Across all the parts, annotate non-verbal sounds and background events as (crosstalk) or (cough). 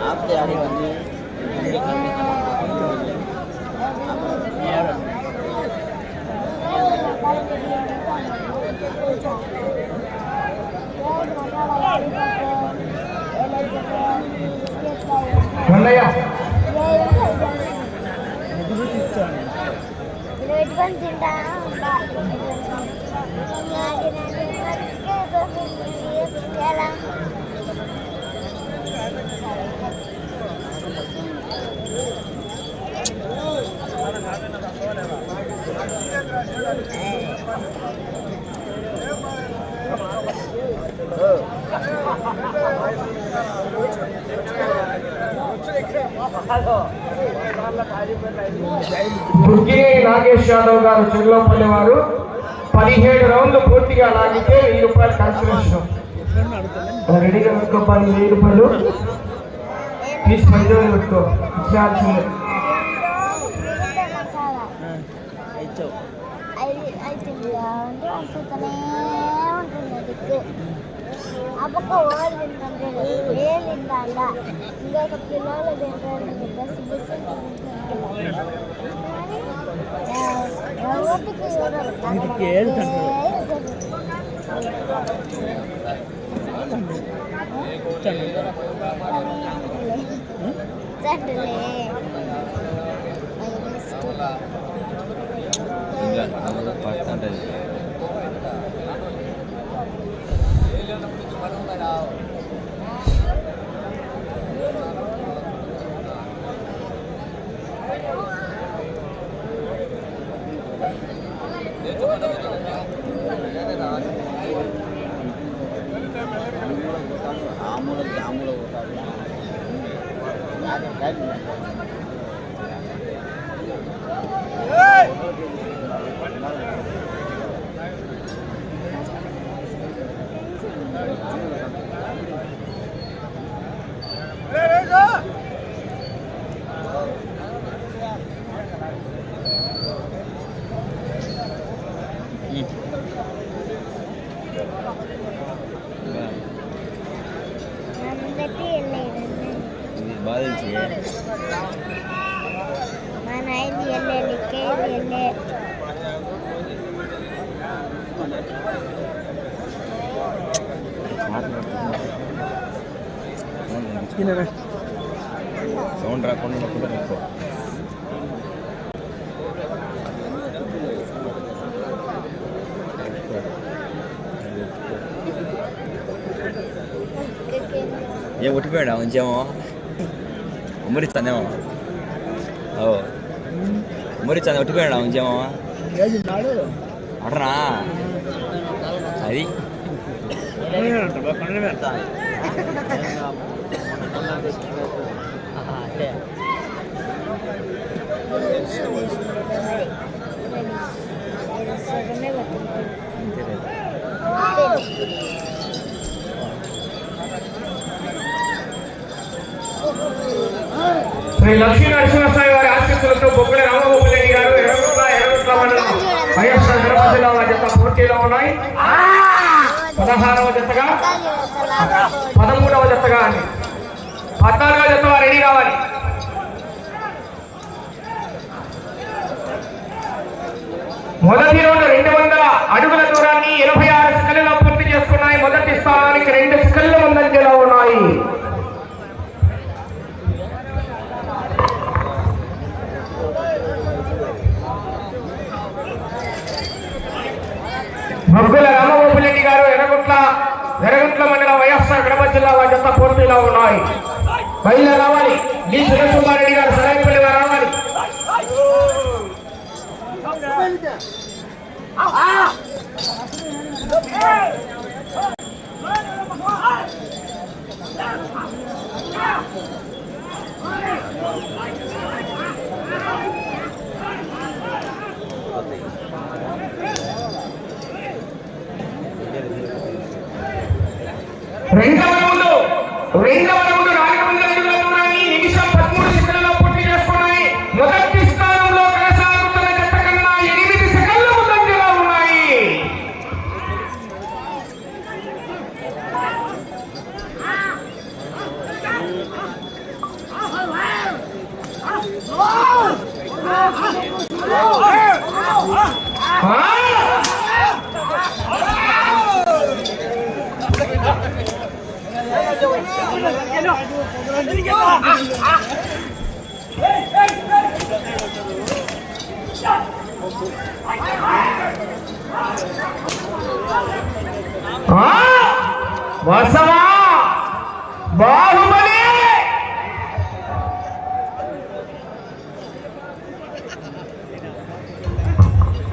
आप तैयारी बनी మల్లయ్య పెట్టుకొని తింటా ఎలా దుర్గిని నాగేష్ యాదవ్ గారు చెల్లపల్లి వారు పదిహేడు రౌండ్లు పూర్తిగా లాగితే వెయ్యి రూపాయలు కన్సలేషన్ రెడీగా పెట్టుకో పని వెయ్యి రూపాయలు తీసి పది రోజులు పెట్టుకో. ఇచ్చేయాల్సిందే అవుతుంది అంటే తింటుంటే ఏం తింటాడా ఇంకొక పిల్లలు తింటాడు బస్సు బస్సు వీటికి ఏడు చండలే ఆముల cái సౌండ్ రాకుండా ఏ ఒట్టిపోయాడా మంచేమో ఉమ్మరిస్తానేమో ఓ. ఉమ్మరిస్తాను ఒట్టిపోయాడా మంచేమో అడరా అది. శ్రీ లక్ష్మీ నరసింహస్వామి వారి ఆశీస్సులతో బొబ్బుల రామగోపాలరెడ్డి గారు ఎర్రగుట్ల ఎర్రగుట్ల మండలం వైఎస్ఆర్ కడప జిల్లా వారి జత పోటీలో ఉన్నాయి పదహారవ జతగా పదమూడవ జతగా అని. పద్నాలుగవ జత రెడీ కావాలి. మొదటి రోజు రెండు వందల అడుగుల దూరాన్ని ఎనభై ఆరు సెకండ్లలో పూర్తి చేసుకున్నాయి మొదటి స్థానానికి రెండు సెకండ్ల ముందంజలో ఉన్నాయి మగ్గుల రామగోపాలరెడ్డి గారు ఎర్రగుట్ల ఎర్రగుట్ల మండలం వైఎస్ఆర్ కడప జిల్లా వారి జత పూర్తిలో ఉన్నాయి బయలు రావాలి డి సురేష్ గారు సరాయిపల్లి వారు రావాలి రెండవ రౌండ్ రెండవనములు రెండవనములు రాకముందు కానీ పదమూడు సెకండ్లలో పూర్తి చేసుకున్నాయి మొదటి స్థానంలో కొనసాగుతున్న ఎనిమిది సెకండ్ల ముందంజలో ఉన్నాయి. వసవా! బాహుబలి!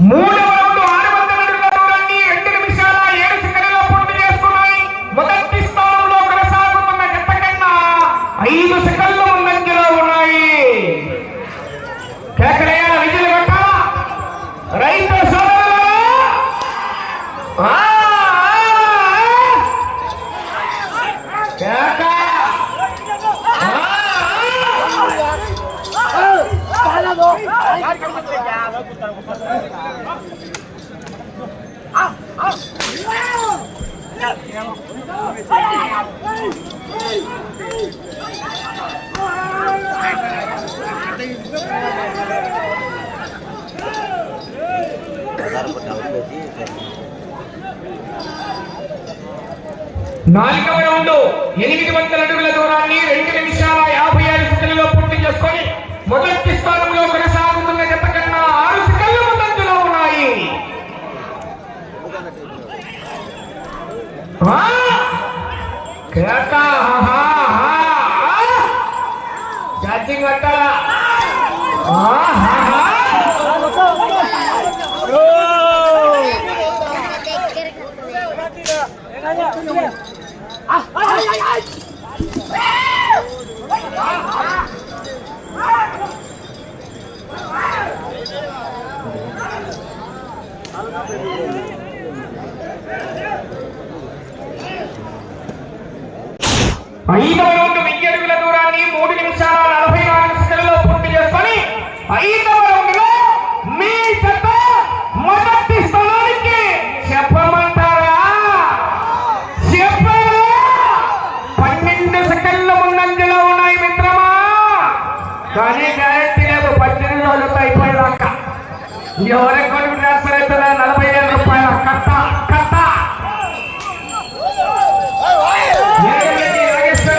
మూడు Ahí va ఎవరికి కొనుక్కు ట్రాన్స్ఫర్ అవుతుందా నలభై వేల రూపాయల కట్ట కట్ట. ఏడురెడ్డి నాగేశ్వర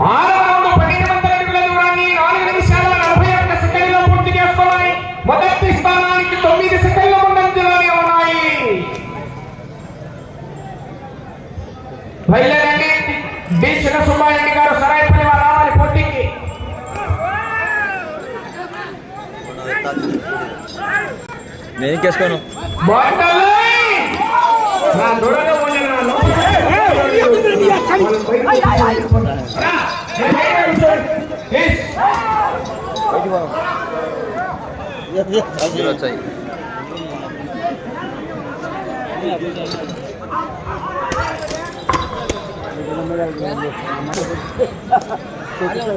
ఆరవ పదిహేను వందల అడుగుల దూరాన్ని నాలుగు నిమిషాల నలభై ఒక్క సెకండ్లో పూర్తి చేసుకున్నాయి మొదటి స్థానానికి తొమ్మిది సెకండ్ల ముందంజలోనే ఉన్నాయి. బయలుదేరండి. డి. చిన్నసుబ్బారెడ్డి గారు సరాయపల్లి వారు రావాలి పోటీకి. నేను ఎక్కేసుకోను. బాటలై! (laughs)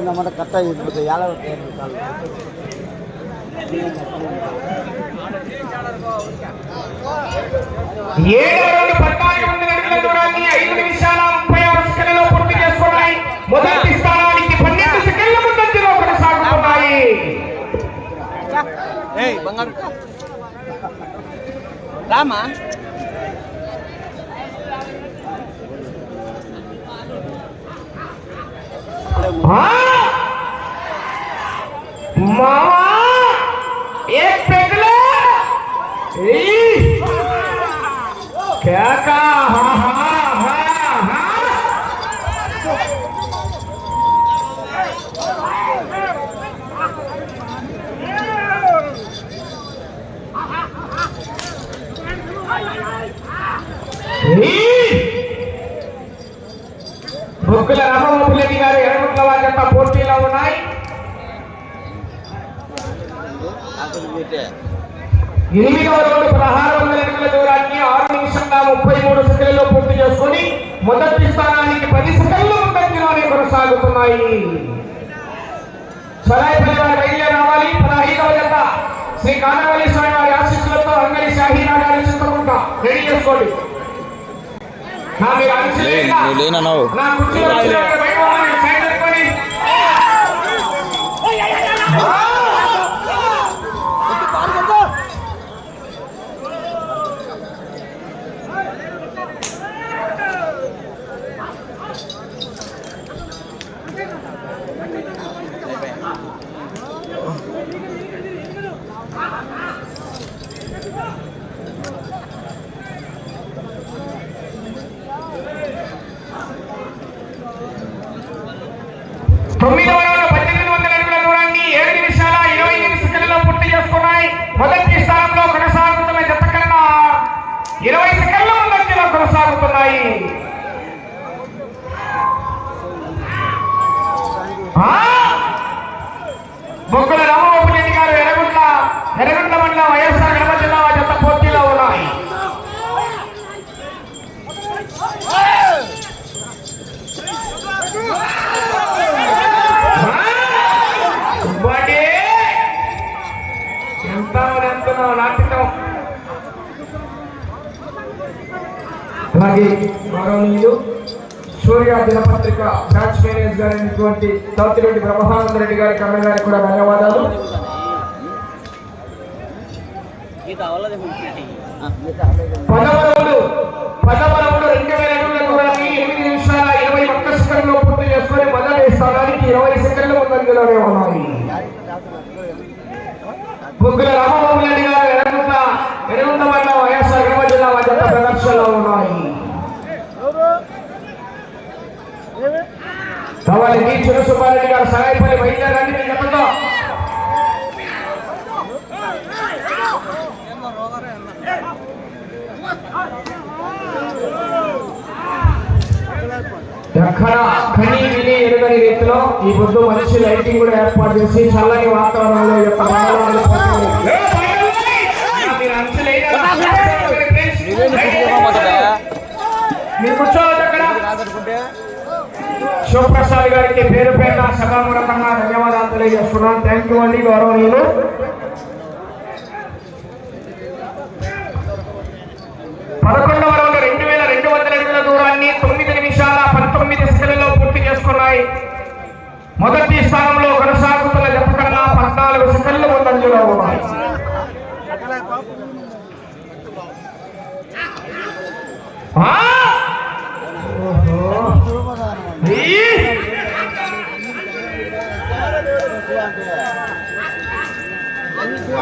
நம்மகிட்ட கட்டாயம் ஏழாவது ఏడు రెండు పద్నాలుగు వందల అడుగుల దూరాన్ని ఐదు నిమిషాల ముప్పై ఆరు సెకండ్లో పూర్తి చేసుకున్నాయి. మొదటి స్థానానికి పన్నెండు సెకండ్ల ముందంజలో కొనసాగుతున్నాయి. రామా? మావా ఏ పెగలే ఈ! కేకా హా హా హా హా బొక్కుల రామబాబు రెడ్డి గారు ఎడముట్ల వారి జత పోటీలో ఉన్నాయి ఎనిమిదవ రౌండ్ పదహారు వందల అడుగుల దూరాన్ని ఆరు నిమిషంగా ముప్పై మూడు సెకండ్లలో పూర్తి చేసుకొని మొదటి స్థానానికి పది సెకండ్ల ముందంజలోనే కొనసాగుతున్నాయి. సరాయిపల్లి వారి బయలుదేరి రావాలి. పదహైదవ జత. శ్రీ కానవల్లి స్వామి వారి ఆశీస్సులతో అంగడి షాహీనా గారి చిత్రముంట రెడీ చేసుకోండి. నా మీరు లేనన్నావు. నా కుర్చీలో కూర్చోండి, బయట పోవాలి, సైడ్ పెట్టుకోండి. తొమ్మిదవ రౌండ్ పద్దెనిమిది వందల అడుగుల దూరాన్ని ఏడు నిమిషాల ఇరవై ఎనిమిది సెకండ్లలో పూర్తి చేసుకున్నాయి మొదటి స్థానంలో కొనసాగుతున్న జత కన్నా ఇరవై సెకండ్ల ముందంజలో కొనసాగుతున్నాయి ఆ! బొగ్గుల రామబాబు రెడ్డి గారు ఎర్రగుంట్ల ఎర్రగుంట్ల మండలం వైఎస్ఆర్ కడప జిల్లా జత పోటీలో ఉన్నాయి వాడే ఎంత ఎంతున్నావు నాటుతావు అలాగే గౌరవనీయులు సూర్య దినపత్రిక బ్రాంచ్ మేనేజర్ అయినటువంటి తౌతిరెడ్డి బ్రహ్మానంద రెడ్డి గారి కన్న గారికి కూడా ధన్యవాదాలు. పదవరములు పదవరములు రెండు వేల అడుగుల ఎనిమిది నిమిషాల ఇరవై ఒక్క సెకండ్లో పూర్తి చేసుకొని మొదటి స్థానానికి ఇరవై సెకండ్లు ముందంజలోనే ఉన్నాయి. ముగ్గుల రామబాబు రెడ్డి గారు ఎరగుంట ఎరగుంట మండలం వైఎస్ఆర్ కడప జిల్లా జత ప్రదర్శనలో ఉన్నాయి కావాలి గారు సహాయపడి బయలుదేరండి మీ ఎక్కడ కని విని ఎరుగని రీతిలో ఈ పొద్దు మంచి లైటింగ్ కూడా ఏర్పాటు చేసి చల్లని వాతావరణంలో యొక్క మీరు కూర్చో శివప్రసాద్ గారికి పేరు పేరున సభామూలకంగా ధన్యవాదాలు తెలియజేస్తున్నాను థ్యాంక్ యూ అండి గౌరవనీయులు. పదకొండవ రౌండ్ రెండు వేల రెండు వందల అడుగుల దూరాన్ని తొమ్మిది నిమిషాల పంతొమ్మిది సెకండ్లలో పూర్తి చేసుకున్నాయి. మొదటి స్థానంలో కొనసాగుతున్న జత పద్నాలుగు సెకండ్లు ముందంజలో ఉన్నాయి. ఆ!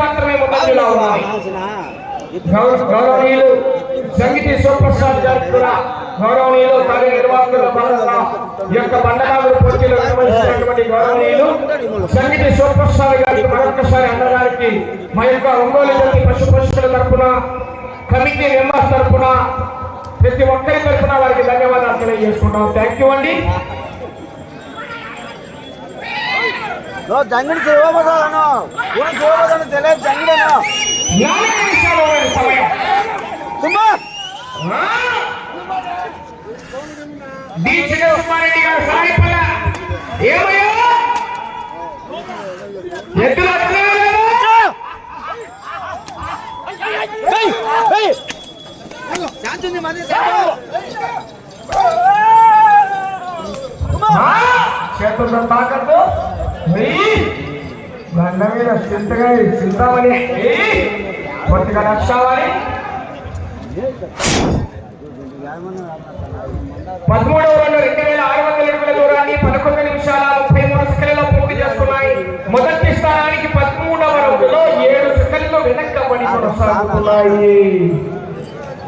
మాత్రమే ముందంజలో ఉన్నాయి. గౌరవ- గౌరవనీయులు సంగీతి శివప్రసాద్ గారికి కూడా గౌరవనీయులు కార్యనిర్వాహకుల ఈ యొక్క బండనాగుడు పోటీలో నిర్వహించినటువంటి గౌరవనీయులు సంగీతి శివప్రసాద్ గారికి మరొకసారి అన్నగారికి మా యొక్క ఒంగోలు జాతి పశు పశువుల తరపున కమిటీ మెంబర్స్ తరఫున ప్రతి ఒక్కరి తరఫున వారికి ధన్యవాదాలు తెలియజేసుకుంటాం. థ్యాంక్ యూ అండి. జంగిడి చేయబోదాను ఊరు చేతులతో తాకద్దు బండ మీద చింతగా చింతామని కొద్దిగా పదమూడవ రెండు వేల ఆరు వందల ఇరవై దూరాన్ని పదకొండు నిమిషాల ఉన్నాయి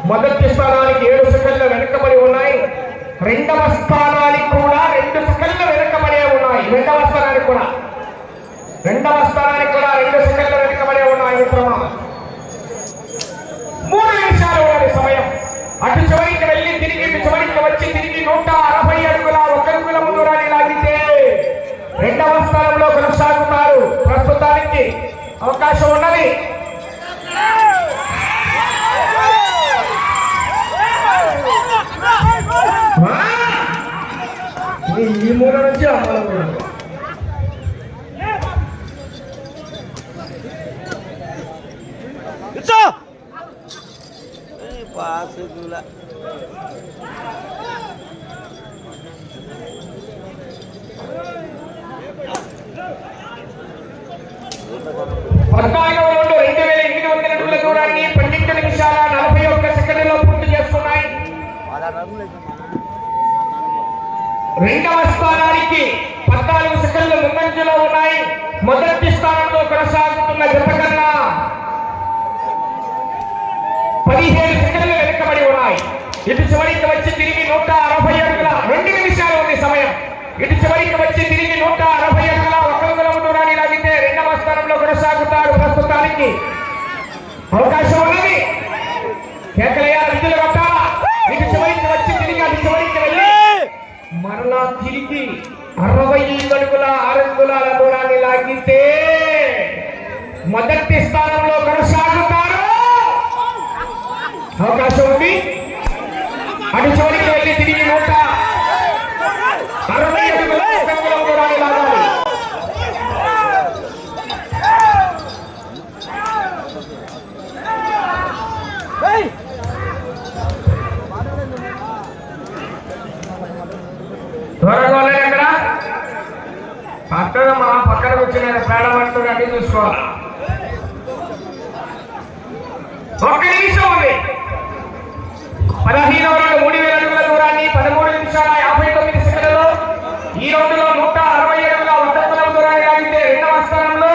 మొదటి స్థానానికి ఏడు సెకండ్లు వెనకబడి ఉన్నాయి. రెండవ స్థానానికి కూడా రెండు సెకండ్లు వెనకబడే ఉన్నాయి. రెండవ స్థానానికి కూడా. రెండవ స్థానానికి కూడా రెండు సెకండ్లు వెనకబడే ఉన్నాయి మిత్రమా. మూడు నిమిషాలు ఉన్నది సమయం. అటు చివరికి వెళ్ళి తిరిగి ఇటు చివరికి వచ్చి తిరిగి నూట అరవై అడుగుల ఒక అడుగుల దూరాన్ని లాగితే రెండవ స్థానంలో కొనసాగుతారు. ప్రస్తుతానికి అవకాశం ఉన్నది. ఈ- ఈ మూల నుంచి ఆ మూల కూడా కూర్చో పాస్ పద్నాలుగు రెండు రెండు వేల ఎనిమిది వందల అడుగుల దూరాన్ని పన్నెండు నిమిషాల నలభై ఒక్క సెకండ్లలో పూర్తి చేస్తున్నాయి రెండవ స్థానానికి పద్నాలుగు సెకండ్లు ముందంజలో ఉన్నాయి మొదటి స్థానంలో కొనసాగుతున్న జత కన్నా పదిహేడు సెకండ్లు వెనుకబడి ఉన్నాయి. ఇటు చివరికి వచ్చి తిరిగి నూట అరవై అడుగుల రెండు నిమిషాలు ఉంది సమయం. ఇటు చివరికి వచ్చి తిరిగి నూట అరవై అడుగుల ఒక అడుగుల దూరాన్ని లాగితే రెండవ స్థానంలో కొనసాగుతారు ప్రస్తుతానికి. అవకాశం ఉన్నది. కేకలయ్య విధులు కట్టాలా? ఇటు చివరికి వచ్చి తిరిగి అటు చివరికి వెళ్ళి మరలా తిరిగి అరవై అడుగుల ఆరు అంగుళాల దూరాన్ని లాగితే మొదటి స్థానంలో కొనసాగుతారు. అవకాశం ఉంది. అటు చివరికి వెళ్ళి తిరిగి నూట అరవై అడుగుల ఒక అంగుళం దూరాన్ని లాగాలి త్వరగా వెళ్ళండి అక్కడ పక్కన మా పక్కన వచ్చిన ప్రాణ పట్టుకుని అన్ని చూసుకోవాలి? ఒక్క నిమిషం ఉంది. పదహీనవ రెండు మూడు వేల అడుగుల దూరాన్ని పదమూడు నిమిషాల యాభై తొమ్మిది సెకండ్లలో ఈ రోజులో నూట అరవై అడుగుల వందల దూరాన్ని లాగితే రెండవ స్థానంలో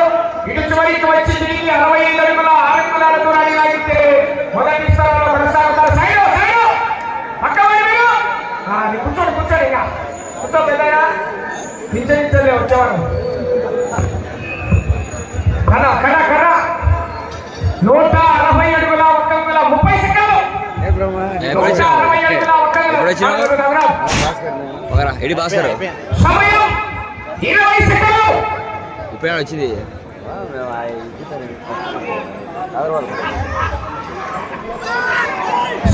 ఇటు చివరికి వచ్చి తిరిగి అరవై ఐదు అడుగుల ఆరు కులాల దూరాన్ని లాగితే మొదటి స్థానంలో కొనసాగుతారు. Side side! పక్క కూర్చోండి కూర్చోండి ఇంకా. కూర్చో పెద్దయ్యా. పింఛనించలే వచ్చేవాడు. కర కర కర. నూట అరవై అడుగుల ఒక్క అంగుళ ముప్పై సెకండ్లు. ఎప్పుడు నూట వచ్చినావు అరవై అడుగుల ఒక్క అంగుళ ఎప్పుడు వచ్చినావు? నాలుగు నగరం. ఒకరా ఎడి భాస్కర్? సమయం ఇరవై సెకండ్లు. ఉపయోగం వచ్చింది.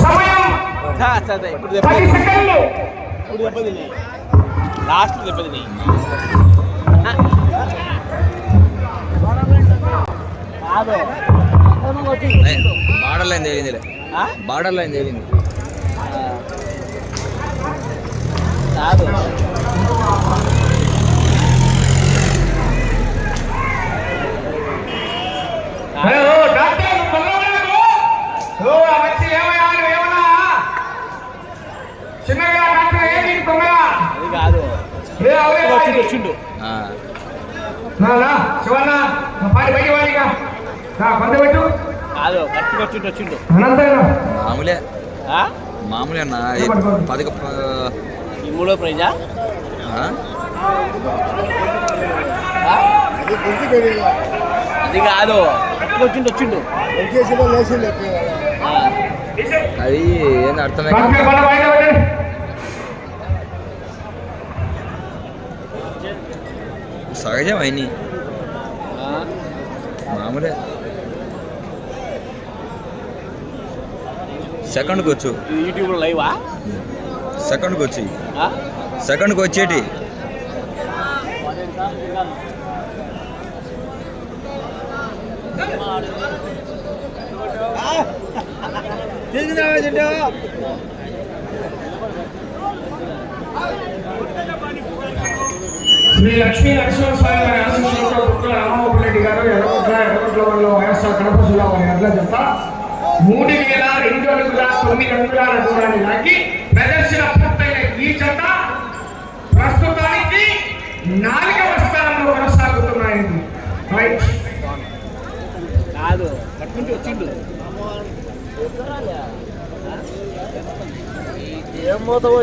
సమయం ఇప్పుడు పది సెకండ్లు. లాస్ట్ దెబ్బది ఏం నీకు తొందర అది కాదు. ఏ, అవే వచ్చిండు. వచ్చిండు. శివన్న పాడి బయట పెట్టు కాదు వచ్చిండు మామూలే. ఆ? మామూలే అన్న పది ఈ మూడో ప్రైజా? ఆ? అది కాదు. వచ్చిండు వచ్చిండు. ఆ. అది ఏంది అర్థమే సహజం అయినాయి ఆ. మామూలే. సెకండ్కి వచ్చు ఇది యూట్యూబ్లో లైవా? సెకండ్కి వచ్చి ఆ? సెకండ్కి వచ్చేటి శ్రీ లక్ష్మీ నరసింహస్వామి వారి ఆశీస్సులతో కుక్కల రామగోపాల్ రెడ్డి గారు ఎర్రగుట్ల ఎర్రగుట్ల వాళ్ళు వైఎస్ఆర్ కడప జిల్లా వారి అడ్ల జత. మూడు వేల రెండు తొమ్మిది అంగుళాల దూరాన్ని లాగి ప్రదర్శన పూర్తయిన ఈ జత ప్రస్తుతానికి నాలుగవ స్థానంలో కొనసాగుతున్నాయండి. రైట్. కాదు కట్టుకుంటూ వచ్చిండు. ఏం పోతావో